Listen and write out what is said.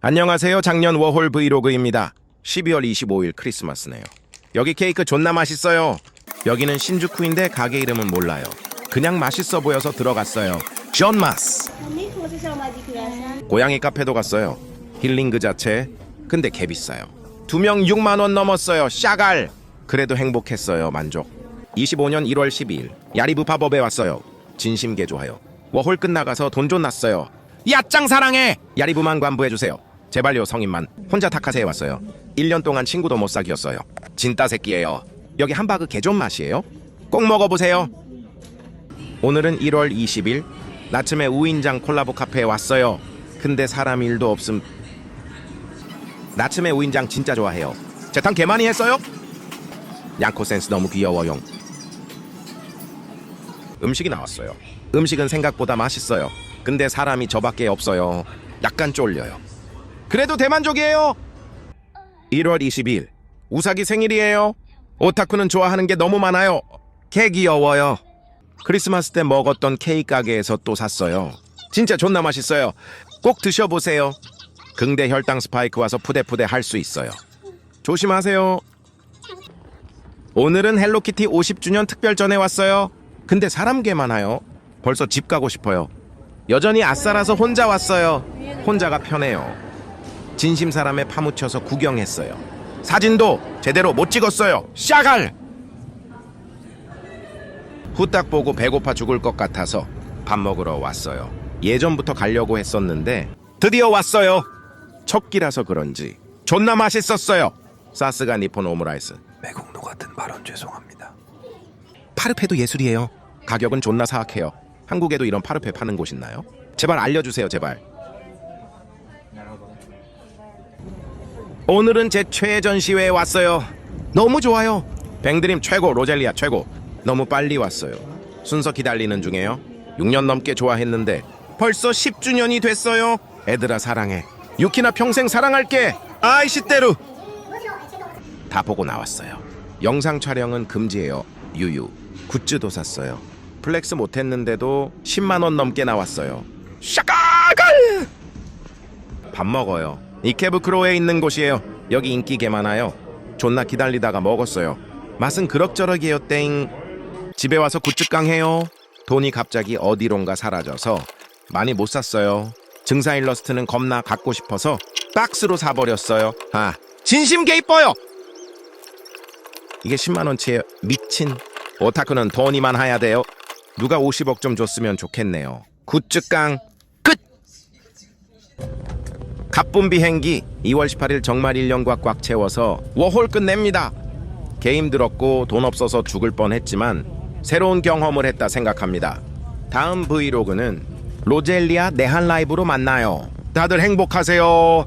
안녕하세요. 작년 워홀 브이로그입니다. 12월 25일 크리스마스네요. 여기 케이크 존나 맛있어요. 여기는 신주쿠인데 가게 이름은 몰라요. 그냥 맛있어 보여서 들어갔어요. 존마스. 고양이 카페도 갔어요. 힐링 그 자체. 근데 개 비싸요. 두 명 6만 원 넘었어요. 샤갈. 그래도 행복했어요. 만족. 25년 1월 12일 야리브 팝업에 왔어요. 진심 개 좋아요. 워홀 끝나가서 돈 좀 났어요. 야짱 사랑해. 야리브만 관부해 주세요. 제발요 성인만. 혼자 타카세에 왔어요. 1년 동안 친구도 못 사귀었어요. 진따 새끼예요. 여기 함바그 개존 맛이에요. 꼭 먹어보세요. 오늘은 1월 20일 나침에 우인장 콜라보 카페에 왔어요. 근데 사람 일도 없음. 나침에 우인장 진짜 좋아해요. 재탕 개 많이 했어요? 양코 센스 너무 귀여워요. 음식이 나왔어요. 음식은 생각보다 맛있어요. 근데 사람이 저밖에 없어요. 약간 쫄려요. 그래도 대만족이에요. 1월 20일 우사기 생일이에요. 오타쿠는 좋아하는 게 너무 많아요. 개 귀여워요. 크리스마스 때 먹었던 케이크 가게에서 또 샀어요. 진짜 존나 맛있어요. 꼭 드셔보세요. 긍대 혈당 스파이크 와서 푸대푸대 할 수 있어요. 조심하세요. 오늘은 헬로키티 50주년 특별전에 왔어요. 근데 사람 개 많아요. 벌써 집 가고 싶어요. 여전히 아싸라서 혼자 왔어요. 혼자가 편해요. 진심 사람에 파묻혀서 구경했어요. 사진도 제대로 못 찍었어요. 샤갈! 후딱 보고 배고파 죽을 것 같아서 밥 먹으러 왔어요. 예전부터 가려고 했었는데 드디어 왔어요. 첫 끼라서 그런지 존나 맛있었어요. 사스가 니폰 오므라이스. 매국노 같은 발언 죄송합니다. 파르페도 예술이에요. 가격은 존나 사악해요. 한국에도 이런 파르페 파는 곳 있나요? 제발 알려주세요, 제발. 오늘은 제 최애 전시회에 왔어요. 너무 좋아요. 뱅드림 최고, 로젤리아 최고. 너무 빨리 왔어요. 순서 기다리는 중에요. 6년 넘게 좋아했는데 벌써 10주년이 됐어요. 애들아 사랑해. 유키나 평생 사랑할게. 아이씨 때루. 다 보고 나왔어요. 영상 촬영은 금지예요. 유유. 굿즈도 샀어요. 플렉스 못했는데도 10만 원 넘게 나왔어요. 샤가갈! 밥 먹어요. 이케부크로에 있는 곳이에요. 여기 인기 개 많아요. 존나 기다리다가 먹었어요. 맛은 그럭저럭이에요. 땡. 집에 와서 굿즈깡 해요. 돈이 갑자기 어디론가 사라져서 많이 못 샀어요. 증사 일러스트는 겁나 갖고 싶어서 박스로 사버렸어요. 아, 진심 개 이뻐요. 이게 10만 원치예요. 미친. 오타쿠는 돈이만 해야 돼요. 누가 50억 좀 줬으면 좋겠네요. 굿즈깡 끝. 가쁜 비행기 2월 18일 정말 1년과 꽉 채워서 워홀 끝냅니다. 개 힘들었고 돈 없어서 죽을 뻔했지만 새로운 경험을 했다 생각합니다. 다음 브이로그는 로젤리아 내한 라이브로 만나요. 다들 행복하세요.